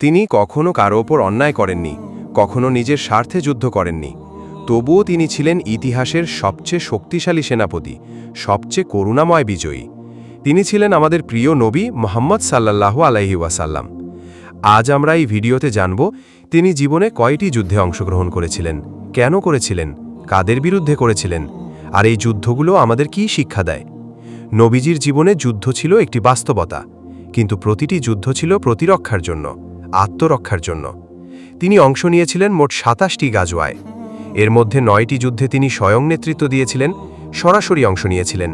তিনি কখনো কারও ওপর অন্যায় করেননি, কখনো নিজের স্বার্থে যুদ্ধ করেননি। তবুও তিনি ছিলেন ইতিহাসের সবচেয়ে শক্তিশালী সেনাপতি, সবচেয়ে করুণাময় বিজয়ী। তিনি ছিলেন আমাদের প্রিয় নবী মোহাম্মদ সাল্লাল্লাহু আলাইহি ওয়াসাল্লাম। আজ আমরা এই ভিডিওতে জানব, তিনি জীবনে কয়টি যুদ্ধে অংশগ্রহণ করেছিলেন, কেন করেছিলেন, কাদের বিরুদ্ধে করেছিলেন, আর এই যুদ্ধগুলো আমাদের কি শিক্ষা দেয়? নবীজির জীবনে যুদ্ধ ছিল একটি বাস্তবতা, কিন্তু প্রতিটি যুদ্ধ ছিল প্রতিরক্ষার জন্য। আত্মরক্ষার জন্য। তিনি অংশ নিয়েছিলেন মোট সাতাশটি গাজওয়ায় এর মধ্যে নয়টি যুদ্ধে তিনি স্বয়ং নেতৃত্ব দিয়েছিলেন, সরাসরি অংশ নিয়েছিলেন।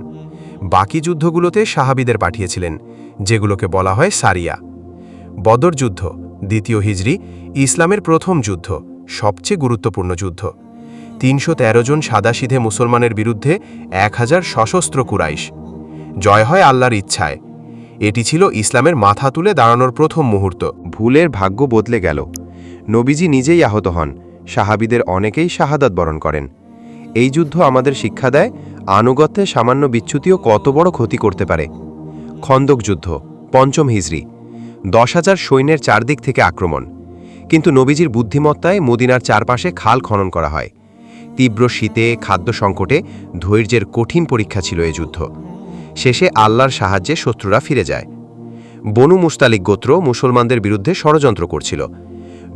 বাকি যুদ্ধগুলোতে সাহাবিদের পাঠিয়েছিলেন, যেগুলোকে বলা হয় সারিয়া। বদর যুদ্ধ, দ্বিতীয় হিজরি, ইসলামের প্রথম যুদ্ধ, সবচেয়ে গুরুত্বপূর্ণ যুদ্ধ। তিনশো তেরো জন সাদাসিধে মুসলমানের বিরুদ্ধে এক হাজার সশস্ত্র কুরাইশ। জয় হয় আল্লাহর ইচ্ছায়। এটি ছিল ইসলামের মাথা তুলে দাঁড়ানোর প্রথম মুহূর্ত। ভুলের ভাগ্য বদলে গেল। নবীজি নিজেই আহত হন। সাহাবিদের অনেকেই শাহাদাত বরণ করেন। এই যুদ্ধ আমাদের শিক্ষা দেয়, আনুগত্যে সামান্য বিচ্যুতিও কত বড় ক্ষতি করতে পারে। খন্দক যুদ্ধ, পঞ্চম হিজরি, দশ হাজার সৈন্যের চারদিক থেকে আক্রমণ। কিন্তু নবীজির বুদ্ধিমত্তায় মদিনার চারপাশে খাল খনন করা হয়। তীব্র শীতে, খাদ্য সংকটে ধৈর্যের কঠিন পরীক্ষা ছিল এ যুদ্ধ। শেষে আল্লাহর সাহায্যে শত্রুরা ফিরে যায়। বনু মুস্তালিক গোত্র মুসলমানদের বিরুদ্ধে ষড়যন্ত্র করছিল।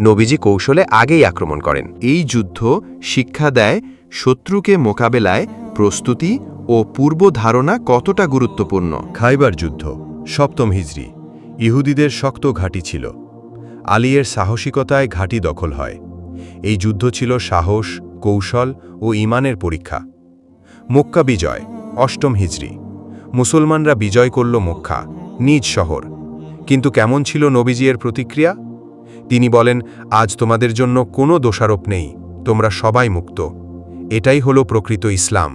নবীজি কৌশলে আগেই আক্রমণ করেন। এই যুদ্ধ শিক্ষা দেয় শত্রুকে মোকাবেলায় প্রস্তুতি ও পূর্ব ধারণা কতটা গুরুত্বপূর্ণ। খাইবার যুদ্ধ, সপ্তম হিজরি, ইহুদিদের শক্ত ঘাঁটি ছিল। আলিয়ের সাহসিকতায় ঘাঁটি দখল হয়। এই যুদ্ধ ছিল সাহস, কৌশল ও ইমানের পরীক্ষা। মক্কা বিজয়, অষ্টম হিজরি। মুসলমানরা বিজয় করল মক্কা, নিজ শহর। কিন্তু কেমন ছিল নবীজিয়ের প্রতিক্রিয়া? তিনি বলেন, আজ তোমাদের জন্য কোনো দোষারোপ নেই, তোমরা সবাই মুক্ত। এটাই হলো প্রকৃত ইসলাম।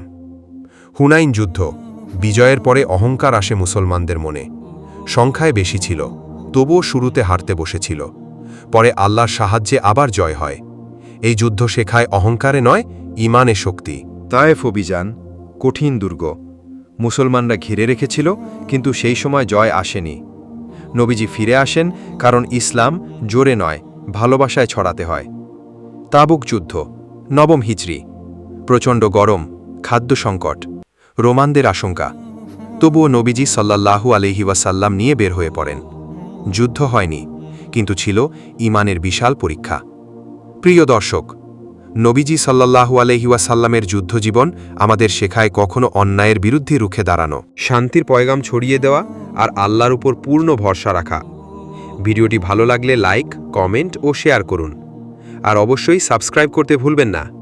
হুনাইন যুদ্ধ, বিজয়ের পরে অহংকার আসে মুসলমানদের মনে। সংখ্যায় বেশি ছিল, তবুও শুরুতে হারতে বসেছিল। পরে আল্লাহর সাহায্যে আবার জয় হয়। এই যুদ্ধ শেখায় অহংকারে নয় ইমানে শক্তি। তায়েফ অভিযান কঠিন দুর্গ। মুসলমানরা ঘিরে রেখেছিল, কিন্তু সেই সময় জয় আসেনি। নবীজি ফিরে আসেন, কারণ ইসলাম জোরে নয়, ভালোবাসায় ছড়াতে হয়। তাবুক যুদ্ধ, নবম হিজরি, প্রচণ্ড গরম, খাদ্য সংকট, রোমানদের আশঙ্কা। তবুও নবীজি সাল্লাল্লাহু আলহি নিয়ে বের হয়ে পড়েন। যুদ্ধ হয়নি, কিন্তু ছিল ইমানের বিশাল পরীক্ষা। প্রিয় দর্শক নবীজি সাল্লাহু আলহি ওয়াসাল্লামের যুদ্ধজীবন আমাদের শেখায় কখনো অন্যায়ের বিরুদ্ধে রুখে দাঁড়ানো, শান্তির পয়গাম ছড়িয়ে দেওয়া আর আল্লাহর উপর পূর্ণ ভরসা রাখা। ভিডিওটি ভালো লাগলে লাইক, কমেন্ট ও শেয়ার করুন। আর অবশ্যই সাবস্ক্রাইব করতে ভুলবেন না।